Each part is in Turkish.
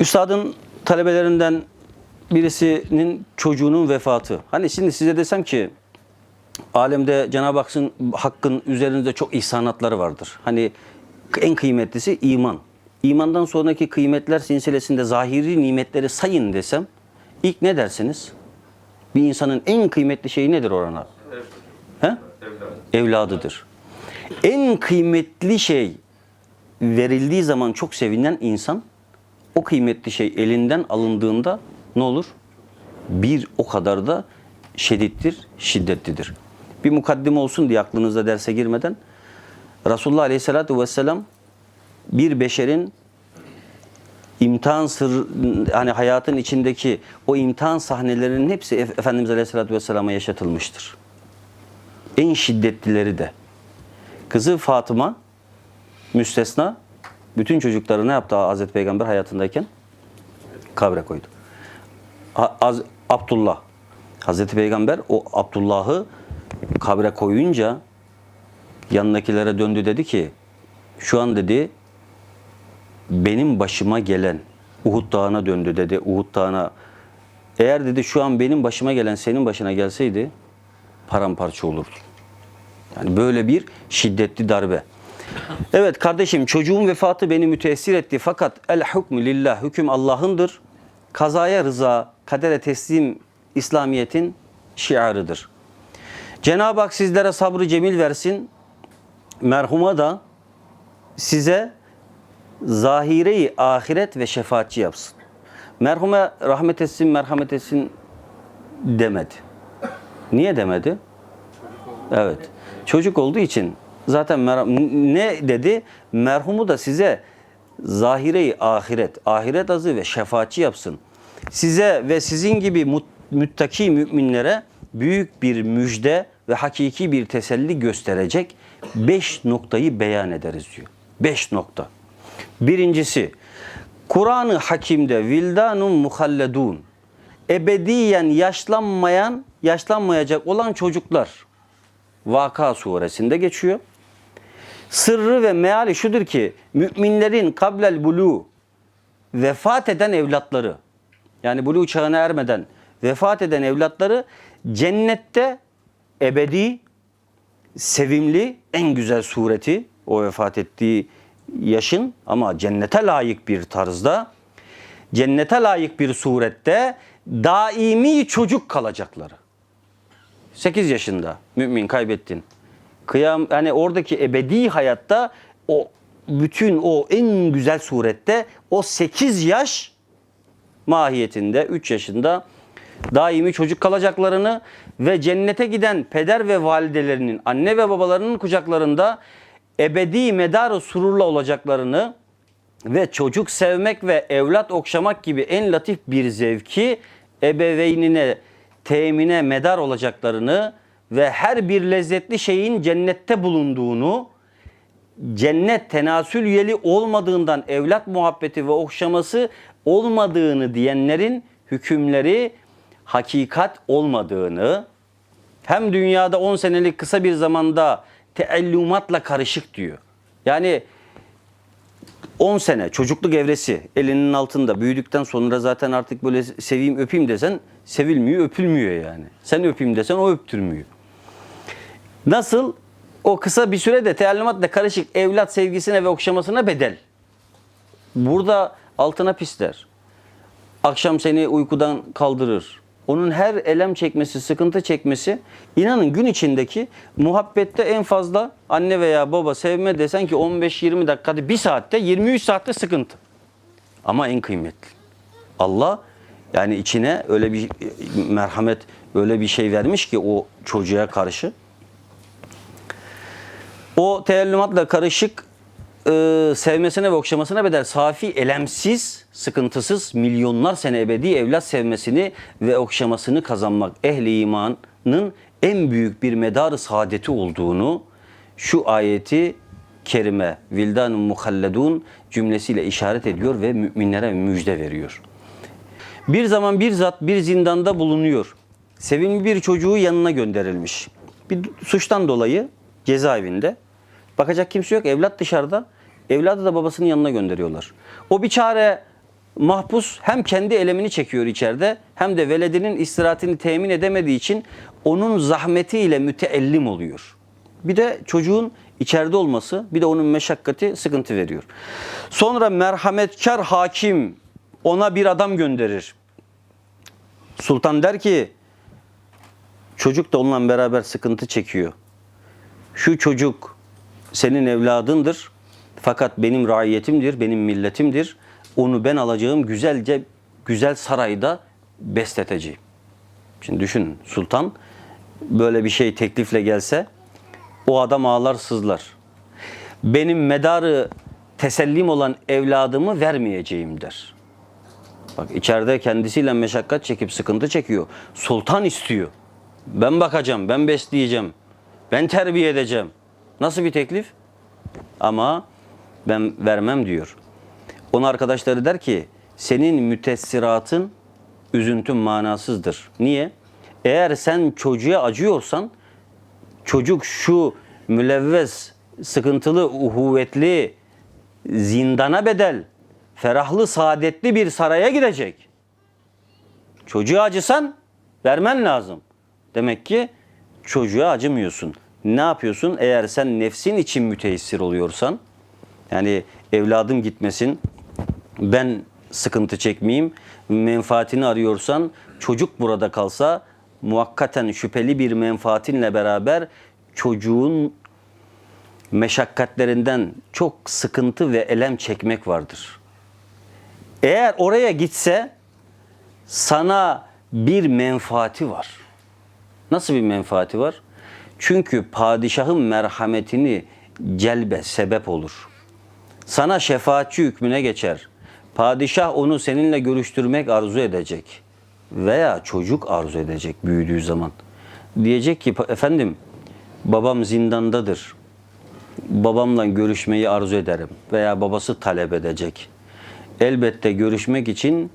Üstadın talebelerinden birisinin çocuğunun vefatı. Hani şimdi size desem ki alemde Cenab-ı Hakk'ın, Hakk'ın üzerinizde çok ihsanatları vardır. Hani en kıymetlisi iman. İmandan sonraki kıymetler silsilesinde zahiri nimetleri sayın desem ilk ne dersiniz? Bir insanın en kıymetli şeyi nedir orana? He? Evladıdır. En kıymetli şey verildiği zaman çok sevinen insan o kıymetli şey elinden alındığında ne olur? Bir o kadar da şedittir, şiddetlidir. Bir mukaddim olsun diye aklınızda derse girmeden Resulullah Aleyhisselatü Vesselam bir beşerin imtihan sır hani hayatın içindeki o imtihan sahnelerinin hepsi Ef- Efendimiz Aleyhisselatü Vesselam'a yaşatılmıştır. En şiddetlileri de. Kızı Fatıma müstesna bütün çocukları ne yaptı Hazreti Peygamber hayatındayken? Kabre koydu. Az, Abdullah. Hazreti Peygamber o Abdullah'ı kabre koyunca yanındakilere döndü dedi ki şu an dedi benim başıma gelen Uhud Dağı'na döndü dedi. Uhud Dağı'na eğer dedi şu an benim başıma gelen senin başına gelseydi paramparça olurdu. Yani böyle bir şiddetli darbe. Evet kardeşim çocuğun vefatı beni müteessir etti fakat el hukmü lillah hüküm Allah'ındır. Kazaya rıza, kadere teslim İslamiyet'in şiarıdır. Cenab-ı Hak sizlere sabrı cemil versin. Merhuma da size zahireyi ahiret ve şefaatçi yapsın. Merhume rahmet etsin, merhamet etsin demedi. Niye demedi? Evet. Çocuk olduğu için zaten ne dedi? Merhumu da size zahireyi ahiret, ahiret azı ve şefaatçi yapsın. Size ve sizin gibi müttaki müminlere büyük bir müjde ve hakiki bir teselli gösterecek beş noktayı beyan ederiz diyor. Beş nokta. Birincisi, Kur'an-ı Hakim'de vildanun muhalledun, ebediyen yaşlanmayan, yaşlanmayacak olan çocuklar Vaka suresinde geçiyor. Sırrı ve meali şudur ki müminlerin kablel bulu vefat eden evlatları yani bulu çağına ermeden vefat eden evlatları cennette ebedi sevimli en güzel sureti o vefat ettiği yaşın ama cennete layık bir tarzda cennete layık bir surette daimi çocuk kalacakları. 8 yaşında mümin kaybettin. Kıyam hani oradaki ebedi hayatta o bütün o en güzel surette o 8 yaş mahiyetinde 3 yaşında daimi çocuk kalacaklarını ve cennete giden peder ve validelerinin, anne ve babalarının kucaklarında ebedi medarı sururla olacaklarını ve çocuk sevmek ve evlat okşamak gibi en latif bir zevki ebeveynine, temine medar olacaklarını ve her bir lezzetli şeyin cennette bulunduğunu, cennet tenasül yeli olmadığından evlat muhabbeti ve okşaması olmadığını diyenlerin hükümleri hakikat olmadığını, hem dünyada 10 senelik kısa bir zamanda teellumatla karışık diyor. Yani 10 sene çocukluk evresi elinin altında büyüdükten sonra zaten artık böyle seveyim öpeyim desen sevilmiyor öpülmüyor yani. Sen öpeyim desen o öptürmüyor. Nasıl? O kısa bir sürede teellumatla karışık evlat sevgisine ve okşamasına bedel. Burada altına pisler. Akşam seni uykudan kaldırır. Onun her elem çekmesi, sıkıntı çekmesi inanın gün içindeki muhabbette en fazla anne veya baba sevme desen ki 15-20 dakikada bir saatte 23 saatte sıkıntı. Ama en kıymetli. Allah yani içine öyle bir merhamet, öyle bir şey vermiş ki o çocuğa karşı. O teellümatla karışık e, sevmesine ve okşamasına bedel safi, elemsiz, sıkıntısız milyonlar sene ebedi evlat sevmesini ve okşamasını kazanmak ehli imanın en büyük bir medarı saadeti olduğunu şu ayeti kerime vildanun muhalledun cümlesiyle işaret ediyor ve müminlere müjde veriyor. Bir zaman bir zat bir zindanda bulunuyor. Sevimli bir çocuğu yanına gönderilmiş. Bir suçtan dolayı cezaevinde. Bakacak kimse yok. Evlat dışarıda. Evladı da babasının yanına gönderiyorlar. O bir çare mahpus hem kendi elemini çekiyor içeride hem de veledinin istirahatini temin edemediği için onun zahmetiyle müteellim oluyor. Bir de çocuğun içeride olması bir de onun meşakkati sıkıntı veriyor. Sonra merhametkar hakim ona bir adam gönderir. Sultan der ki çocuk da onunla beraber sıkıntı çekiyor. Şu çocuk senin evladındır fakat benim raiyetimdir, benim milletimdir. Onu ben alacağım güzelce güzel sarayda besleteceğim. Şimdi düşün sultan böyle bir şey teklifle gelse o adam ağlar sızlar. Benim medarı tesellim olan evladımı vermeyeceğim der. Bak içeride kendisiyle meşakkat çekip sıkıntı çekiyor. Sultan istiyor. Ben bakacağım, ben besleyeceğim. Ben terbiye edeceğim. Nasıl bir teklif? Ama ben vermem diyor. Onun arkadaşları der ki senin mütessiratın üzüntün manasızdır. Niye? Eğer sen çocuğa acıyorsan çocuk şu mülevves, sıkıntılı, uhuvvetli, zindana bedel, ferahlı, saadetli bir saraya gidecek. Çocuğa acısan vermen lazım. Demek ki çocuğa acımıyorsun. Ne yapıyorsun? Eğer sen nefsin için müteessir oluyorsan, yani evladım gitmesin, ben sıkıntı çekmeyeyim, menfaatini arıyorsan, çocuk burada kalsa muhakkaten şüpheli bir menfaatinle beraber çocuğun meşakkatlerinden çok sıkıntı ve elem çekmek vardır. Eğer oraya gitse sana bir menfaati var. Nasıl bir menfaati var? Çünkü padişahın merhametini celbe sebep olur. Sana şefaatçi hükmüne geçer. Padişah onu seninle görüştürmek arzu edecek. Veya çocuk arzu edecek büyüdüğü zaman. Diyecek ki efendim babam zindandadır. Babamla görüşmeyi arzu ederim. Veya babası talep edecek. Elbette görüşmek için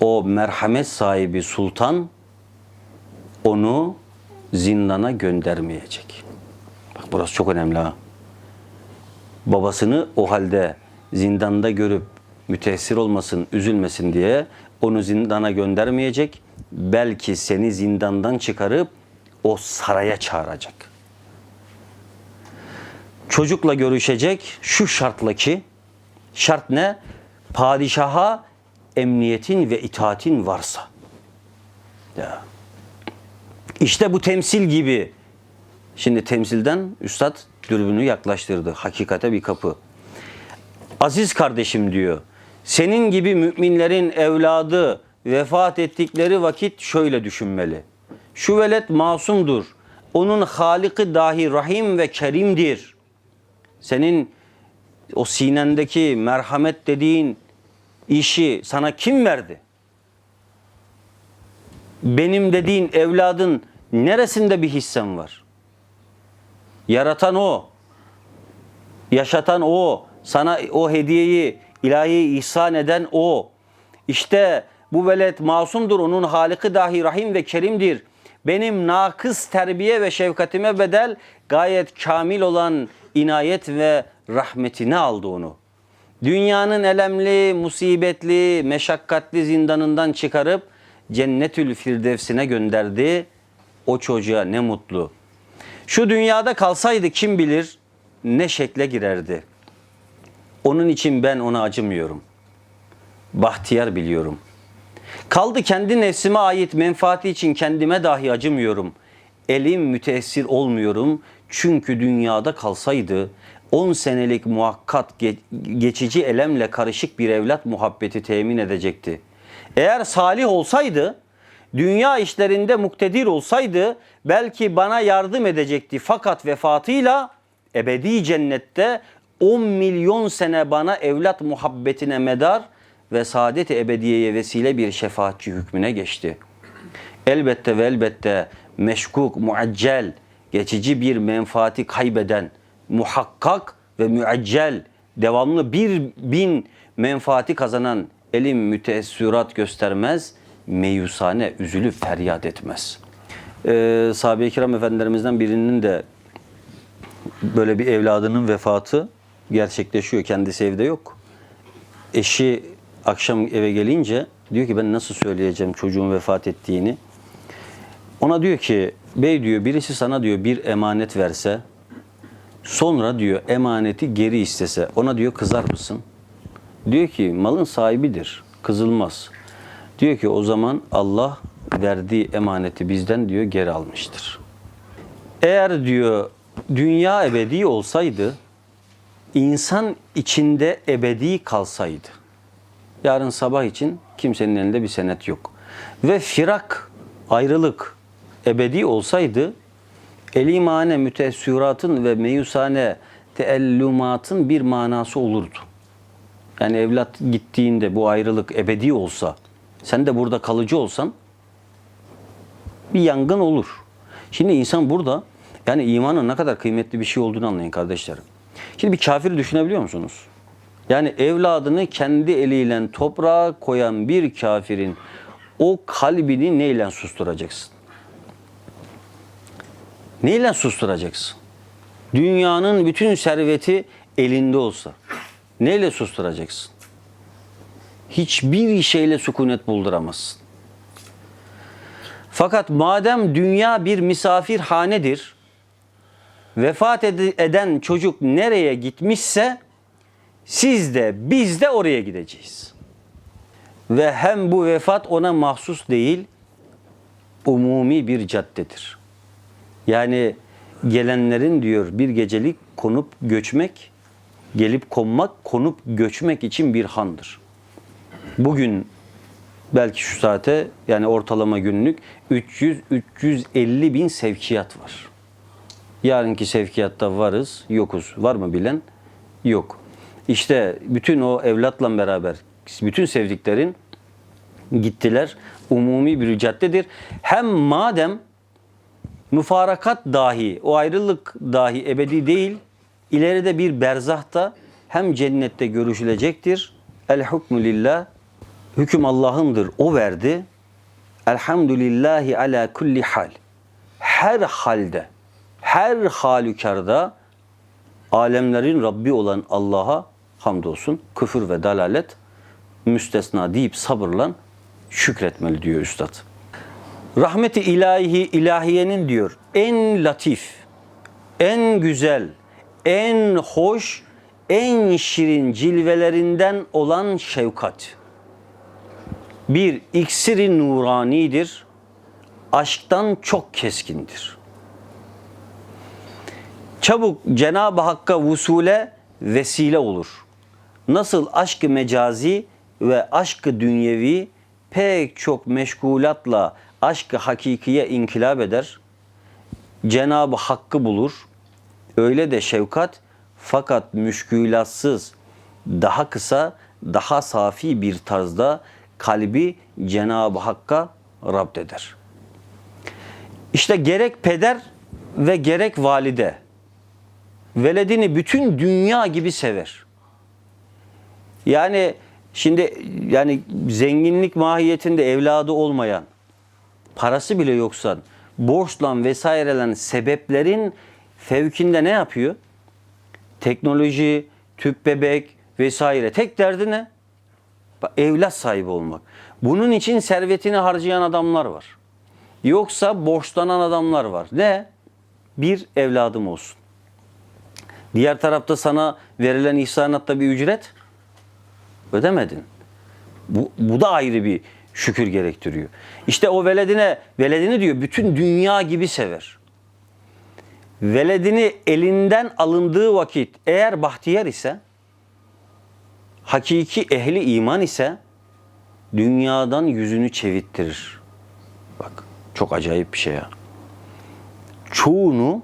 o merhamet sahibi sultan onu zindana göndermeyecek. Bak burası çok önemli ha. Babasını o halde zindanda görüp müteessir olmasın, üzülmesin diye onu zindana göndermeyecek. Belki seni zindandan çıkarıp o saraya çağıracak. Çocukla görüşecek şu şartla ki şart ne? Padişaha emniyetin ve itaatin varsa. Ya. İşte bu temsil gibi. Şimdi temsilden üstad dürbünü yaklaştırdı. Hakikate bir kapı. Aziz kardeşim diyor. Senin gibi müminlerin evladı vefat ettikleri vakit şöyle düşünmeli. Şu velet masumdur. Onun haliki dahi rahim ve kerimdir. Senin o sinendeki merhamet dediğin işi sana kim verdi? Benim dediğin evladın neresinde bir hissem var? Yaratan o. Yaşatan o. Sana o hediyeyi ilahi ihsan eden o. İşte bu velet masumdur. Onun haliki dahi rahim ve kerimdir. Benim nakıs terbiye ve şefkatime bedel gayet kamil olan inayet ve rahmetini aldı onu. Dünyanın elemli, musibetli, meşakkatli zindanından çıkarıp cennetül firdevsine gönderdi. O çocuğa ne mutlu. Şu dünyada kalsaydı kim bilir ne şekle girerdi. Onun için ben ona acımıyorum. Bahtiyar biliyorum. Kaldı kendi nefsime ait menfaati için kendime dahi acımıyorum. Elim müteessir olmuyorum. Çünkü dünyada kalsaydı 10 senelik muhakkat geçici elemle karışık bir evlat muhabbeti temin edecekti. Eğer salih olsaydı, dünya işlerinde muktedir olsaydı belki bana yardım edecekti. Fakat vefatıyla ebedi cennette 10 milyon sene bana evlat muhabbetine medar ve saadet-i ebediyeye vesile bir şefaatçi hükmüne geçti. Elbette ve elbette meşkuk, muaccel, geçici bir menfaati kaybeden, muhakkak ve müaccel, devamlı bir bin menfaati kazanan elim müteessürat göstermez, meyusane üzülüp feryat etmez. Ee, Sahabe-i kiram efendilerimizden birinin de böyle bir evladının vefatı gerçekleşiyor. Kendisi evde yok. Eşi akşam eve gelince diyor ki ben nasıl söyleyeceğim çocuğun vefat ettiğini. Ona diyor ki bey diyor birisi sana diyor bir emanet verse sonra diyor emaneti geri istese ona diyor kızar mısın? Diyor ki malın sahibidir kızılmaz. Diyor ki o zaman Allah verdiği emaneti bizden diyor geri almıştır. Eğer diyor dünya ebedi olsaydı insan içinde ebedi kalsaydı yarın sabah için kimsenin elinde bir senet yok. Ve firak, ayrılık ebedi olsaydı elimane müteessüratın ve meyusane teellumatın bir manası olurdu. Yani evlat gittiğinde bu ayrılık ebedi olsa, sen de burada kalıcı olsan bir yangın olur. Şimdi insan burada yani imanın ne kadar kıymetli bir şey olduğunu anlayın kardeşlerim. Şimdi bir kafiri düşünebiliyor musunuz? Yani evladını kendi eliyle toprağa koyan bir kafirin o kalbini neyle susturacaksın? Neyle susturacaksın? Dünyanın bütün serveti elinde olsa neyle susturacaksın? Hiçbir şeyle sükunet bulduramazsın. Fakat madem dünya bir misafirhanedir, vefat ed- eden çocuk nereye gitmişse siz de biz de oraya gideceğiz. Ve hem bu vefat ona mahsus değil, umumi bir caddedir. Yani gelenlerin diyor bir gecelik konup göçmek, gelip konmak, konup göçmek için bir handır. Bugün belki şu saate yani ortalama günlük 300-350 bin sevkiyat var. Yarınki sevkiyatta varız, yokuz. Var mı bilen? Yok. İşte bütün o evlatla beraber bütün sevdiklerin gittiler. Umumi bir caddedir. Hem madem müfarakat dahi, o ayrılık dahi ebedi değil, ileride bir berzahta hem cennette görüşülecektir. El hukmu lillah. Hüküm Allah'ındır. O verdi. Elhamdülillahi ala kulli hal. Her halde, her halükarda alemlerin Rabbi olan Allah'a hamdolsun. Küfür ve dalalet müstesna deyip sabırla şükretmeli diyor üstad. Rahmeti ilahi ilahiyenin diyor en latif, en güzel, en hoş, en şirin cilvelerinden olan şefkat. Bir iksiri nuranidir. Aşktan çok keskindir. Çabuk Cenab-ı Hakk'a vusule vesile olur. Nasıl aşkı mecazi ve aşkı dünyevi pek çok meşgulatla aşkı hakikiye inkılap eder. Cenab-ı Hakk'ı bulur. Öyle de şefkat fakat müşkülatsız, daha kısa, daha safi bir tarzda kalbi Cenab-ı Hakk'a rapt eder. İşte gerek peder ve gerek valide veledini bütün dünya gibi sever. Yani şimdi yani zenginlik mahiyetinde evladı olmayan, parası bile yoksa borçlan vesairelen sebeplerin fevkinde ne yapıyor? Teknoloji, tüp bebek vesaire. Tek derdi ne? Evlat sahibi olmak. Bunun için servetini harcayan adamlar var. Yoksa borçlanan adamlar var. Ne? Bir evladım olsun. Diğer tarafta sana verilen ihsanatta bir ücret ödemedin. Bu, bu da ayrı bir şükür gerektiriyor. İşte o veledine, veledini diyor bütün dünya gibi sever. Veledini elinden alındığı vakit eğer bahtiyar ise, hakiki ehli iman ise dünyadan yüzünü çevittirir. Bak çok acayip bir şey ya. Çoğunu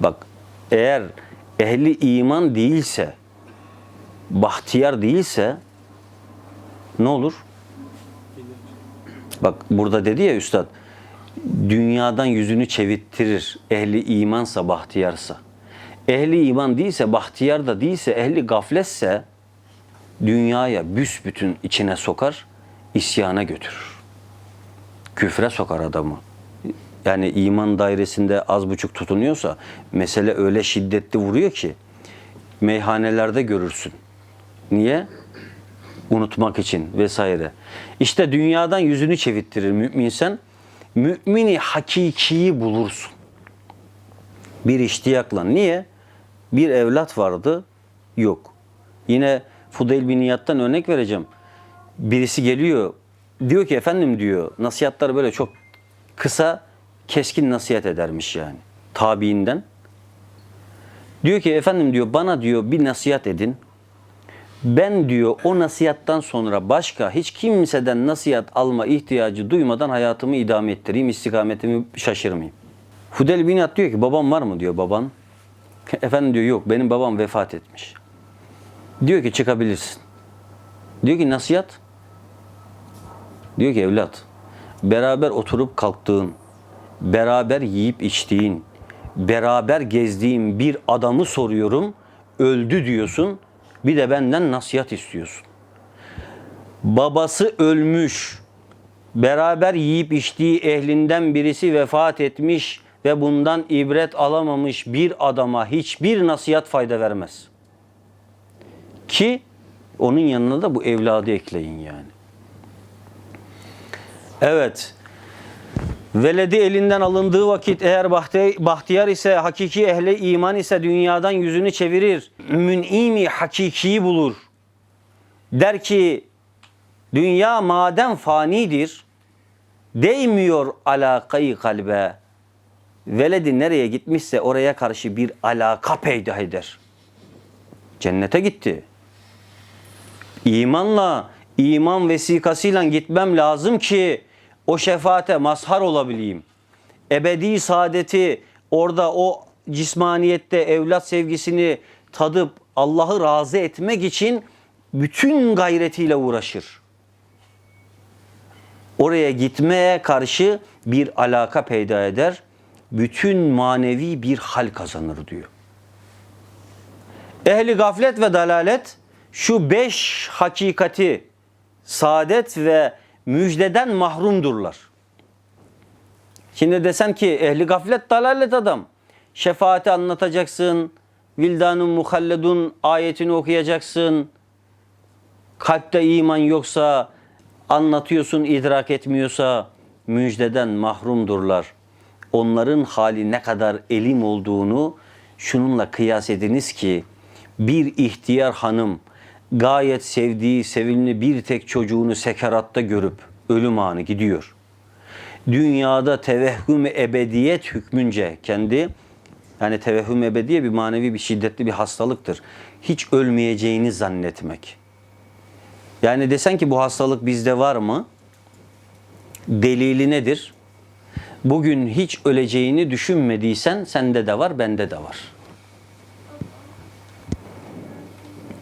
bak eğer ehli iman değilse, bahtiyar değilse ne olur? Bak burada dedi ya üstad, dünyadan yüzünü çevittirir ehli imansa, bahtiyarsa. Ehli iman değilse, bahtiyar da değilse, ehli gafletse dünyaya büsbütün içine sokar, isyana götürür. Küfre sokar adamı. Yani iman dairesinde az buçuk tutunuyorsa mesele öyle şiddetli vuruyor ki meyhanelerde görürsün. Niye? unutmak için vesaire. İşte dünyadan yüzünü çevirttirir mümin sen. Mümini hakikiyi bulursun. Bir iştiyakla. Niye? Bir evlat vardı, yok. Yine Fudayl bin İyad'dan örnek vereceğim. Birisi geliyor, diyor ki efendim diyor, nasihatler böyle çok kısa, keskin nasihat edermiş yani. Tabiinden. Diyor ki efendim diyor bana diyor bir nasihat edin. Ben diyor o nasihattan sonra başka hiç kimseden nasihat alma ihtiyacı duymadan hayatımı idame ettireyim, istikametimi şaşırmayayım. Hudel bin Yat diyor ki babam var mı diyor baban. Efendim diyor yok benim babam vefat etmiş. Diyor ki çıkabilirsin. Diyor ki nasihat. Diyor ki evlat beraber oturup kalktığın, beraber yiyip içtiğin, beraber gezdiğin bir adamı soruyorum. Öldü diyorsun. Bir de benden nasihat istiyorsun. Babası ölmüş. Beraber yiyip içtiği ehlinden birisi vefat etmiş ve bundan ibret alamamış bir adama hiçbir nasihat fayda vermez. Ki onun yanına da bu evladı ekleyin yani. Evet. Veledi elinden alındığı vakit eğer bahti- bahtiyar ise, hakiki ehli iman ise dünyadan yüzünü çevirir. Mün'imi hakikiyi bulur. Der ki dünya madem fanidir, değmiyor alakayı kalbe. Veledi nereye gitmişse oraya karşı bir alaka peyda eder. Cennete gitti. İmanla, iman vesikasıyla gitmem lazım ki o şefaate mazhar olabileyim. Ebedi saadeti orada o cismaniyette evlat sevgisini tadıp Allah'ı razı etmek için bütün gayretiyle uğraşır. Oraya gitmeye karşı bir alaka peyda eder. Bütün manevi bir hal kazanır diyor. Ehli gaflet ve dalalet şu beş hakikati saadet ve müjdeden mahrumdurlar. Şimdi desen ki ehli gaflet dalalet adam. Şefaati anlatacaksın. Vildanun muhalledun ayetini okuyacaksın. Kalpte iman yoksa anlatıyorsun idrak etmiyorsa müjdeden mahrumdurlar. Onların hali ne kadar elim olduğunu şununla kıyas ediniz ki bir ihtiyar hanım gayet sevdiği, sevimli bir tek çocuğunu sekeratta görüp ölüm anı gidiyor. Dünyada tevehhüm ebediyet hükmünce kendi yani tevehhüm ebediye bir manevi bir şiddetli bir hastalıktır. Hiç ölmeyeceğini zannetmek. Yani desen ki bu hastalık bizde var mı? Delili nedir? Bugün hiç öleceğini düşünmediysen sende de var, bende de var.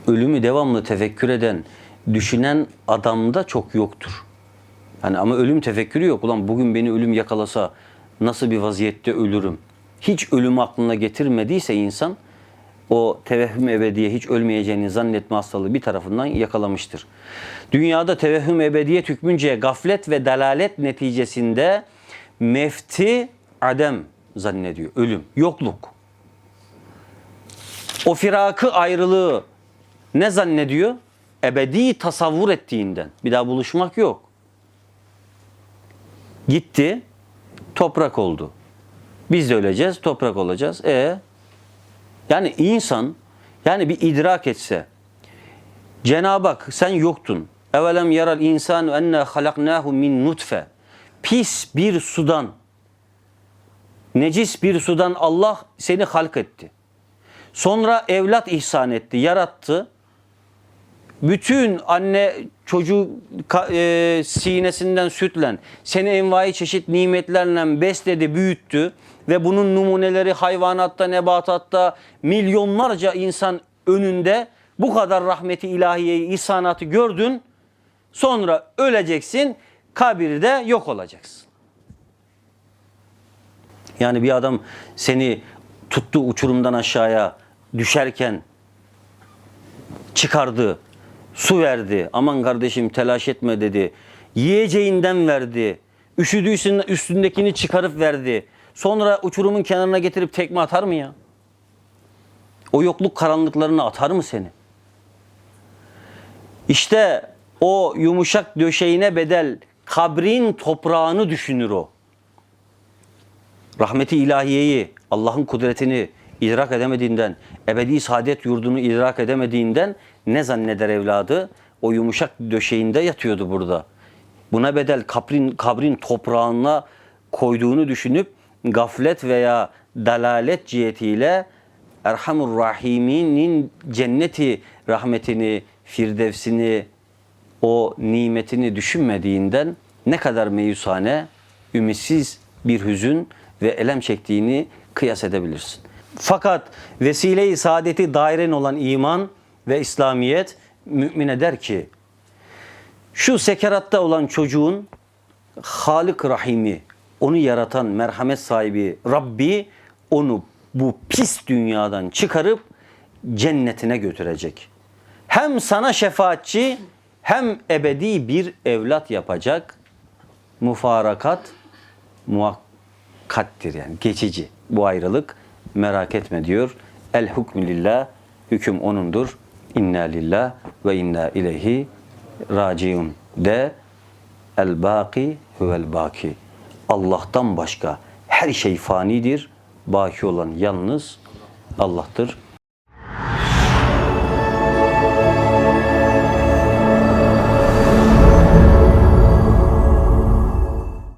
Ölümü devamlı tefekkür eden, düşünen adamda çok yoktur. Hani ama ölüm tefekkürü yok. Ulan bugün beni ölüm yakalasa nasıl bir vaziyette ölürüm? Hiç ölümü aklına getirmediyse insan o tevehhüm ebediye hiç ölmeyeceğini zannetme hastalığı bir tarafından yakalamıştır. Dünyada tevehhüm ebediyet hükmünce gaflet ve dalalet neticesinde mefti adem zannediyor. Ölüm, yokluk. O firakı ayrılığı ne zannediyor? Ebedi tasavvur ettiğinden. Bir daha buluşmak yok. Gitti, toprak oldu. Biz de öleceğiz, toprak olacağız. E yani insan yani bir idrak etse Cenab-ı Hak sen yoktun. Evelem yaral insanu enne halaknahu min nutfe. Pis bir sudan necis bir sudan Allah seni halk etti. Sonra evlat ihsan etti, yarattı. Bütün anne çocuğu e, sinesinden sütlen, seni envai çeşit nimetlerle besledi, büyüttü ve bunun numuneleri hayvanatta, nebatatta milyonlarca insan önünde bu kadar rahmeti ilahiyeyi, ihsanatı gördün. Sonra öleceksin, kabirde yok olacaksın. Yani bir adam seni tuttu uçurumdan aşağıya düşerken çıkardı, su verdi. Aman kardeşim telaş etme dedi. Yiyeceğinden verdi. Üşüdüysen üstündekini çıkarıp verdi. Sonra uçurumun kenarına getirip tekme atar mı ya? O yokluk karanlıklarına atar mı seni? İşte O yumuşak döşeğine bedel kabrin toprağını düşünür o. Rahmeti ilahiyeyi, Allah'ın kudretini idrak edemediğinden, ebedi saadet yurdunu idrak edemediğinden ne zanneder evladı? O yumuşak döşeğinde yatıyordu burada. Buna bedel kabrin, kabrin toprağına koyduğunu düşünüp gaflet veya dalalet cihetiyle Erhamur Rahim'inin cenneti rahmetini, firdevsini, o nimetini düşünmediğinden ne kadar meyusane, ümitsiz bir hüzün ve elem çektiğini kıyas edebilirsin. Fakat vesile-i saadeti dairen olan iman ve İslamiyet mümine der ki şu sekeratta olan çocuğun Halık Rahimi, onu yaratan merhamet sahibi Rabbi onu bu pis dünyadan çıkarıp cennetine götürecek. Hem sana şefaatçi hem ebedi bir evlat yapacak. Mufarakat muhakkattir yani geçici bu ayrılık merak etme diyor. El hukmü lillah hüküm onundur. İnna lillah ve inna ileyhi raciun de el baki huvel baki. Allah'tan başka her şey fanidir. Baki olan yalnız Allah'tır.